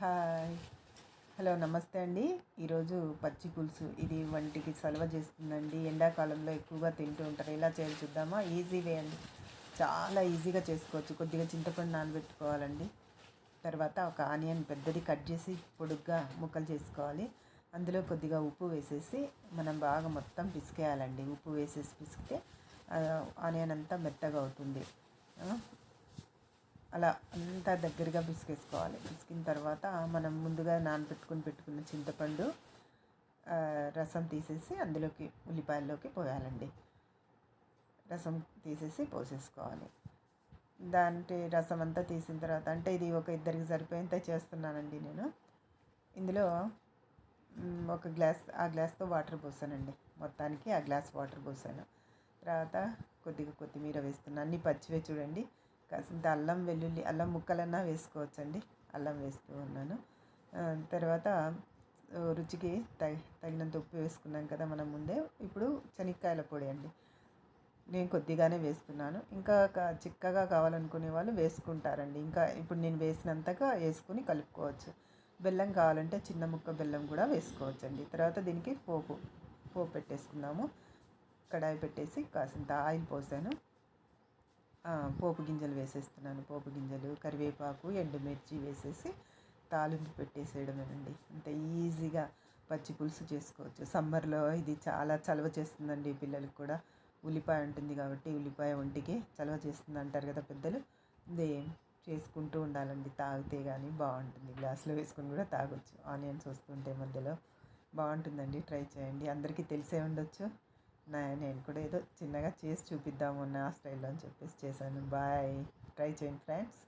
Hi. Hello నమస్తే అండి. ఈరోజు పచ్చి పులుసు ఇది వంటికి సలవ చేస్తుందండి. ఎండాకాలంలో ఎక్కువగా తింటూ ఉంటారు. ఎలా చేయాలి చూద్దామా? ఈజీ వే అండి. చాలా ఈజీగా చేసుకోవచ్చు. కొద్దిగా చింతపండు నానబెట్టుకోవాలండి. తర్వాత ఒక ఆనియన్ పెద్దది కట్ చేసి పొడుగ్గా ముక్కలు చేసుకోవాలి. అందులో కొద్దిగా ఉప్పు వేసేసి మనం బాగా మొత్తం పిసికేయాలండి. ఉప్పు వేసేసి పిసికితే ఆనియన్ అంతా మెత్తగా అవుతుంది. అలా అంతా దగ్గరగా పిసికేసుకోవాలి పిసికిన తర్వాత మనం ముందుగా నానబెట్టుకుని పెట్టుకున్న చింతపండు రసం తీసేసి అందులోకి ఉల్లిపాయల్లోకి పోయాలండి. రసం తీసేసి పోసేసుకోవాలి. దాంట్లో రసం అంతా తీసిన తర్వాత అంటే ఇది ఒక ఇద్దరికి సరిపోయేంత చేస్తున్నానండి నేను. ఇందులో ఒక గ్లాస్ ఆ గ్లాస్తో వాటర్ పోసానండి. మొత్తానికి ఆ గ్లాస్ వాటర్ పోసాను. తర్వాత కొద్దిగా కొత్తిమీర వేస్తున్నాను. అన్నీ పచ్చివే చూడండి. కాసింత అల్లం వెల్లుల్లి అల్లం ముక్కలన్నా వేసుకోవచ్చండి. అల్లం వేస్తూ ఉన్నాను. తర్వాత రుచికి తగి తగినంత ఉప్పు వేసుకున్నాం కదా మనం ముందే. ఇప్పుడు శనక్కాయల పొడి అండి. నేను కొద్దిగానే వేస్తున్నాను. ఇంకా చిక్కగా కావాలనుకునే వాళ్ళు వేసుకుంటారండి. ఇంకా ఇప్పుడు నేను వేసినంతగా వేసుకుని కలుపుకోవచ్చు. బెల్లం కావాలంటే చిన్న ముక్క బెల్లం కూడా వేసుకోవచ్చండి. తర్వాత దీనికి పోపు పోపు పెట్టేసుకుందాము కడాయి పెట్టేసి కాసింత ఆయిల్ పోసాను. పోపు గింజలు వేసేస్తున్నాను. పోపు గింజలు కరివేపాకు ఎండుమిర్చి వేసేసి తాలింపు పెట్టేసేయడమేనండి. అంత ఈజీగా పచ్చి పులుసు చేసుకోవచ్చు. సమ్మర్లో ఇది చాలా చలవ చేస్తుందండి పిల్లలకు కూడా. ఉల్లిపాయ ఉంటుంది కాబట్టి ఉల్లిపాయ ఒంటికి చలవ చేస్తుంది అంటారు కదా పెద్దలు. ఇది చేసుకుంటూ ఉండాలండి. తాగితే కానీ బాగుంటుంది. గ్లాసులో వేసుకొని కూడా తాగొచ్చు. ఆనియన్స్ వస్తుంటే మధ్యలో. బాగుంటుందండి. ట్రై చేయండి. అందరికీ తెలిసే ఉండొచ్చు. నేను కూడా ఏదో చిన్నగా చేసి చూపిద్దాము నా స్టైల్లో అని చెప్పేసి చేశాను. బాయ్. ట్రై చేయండి ఫ్రెండ్స్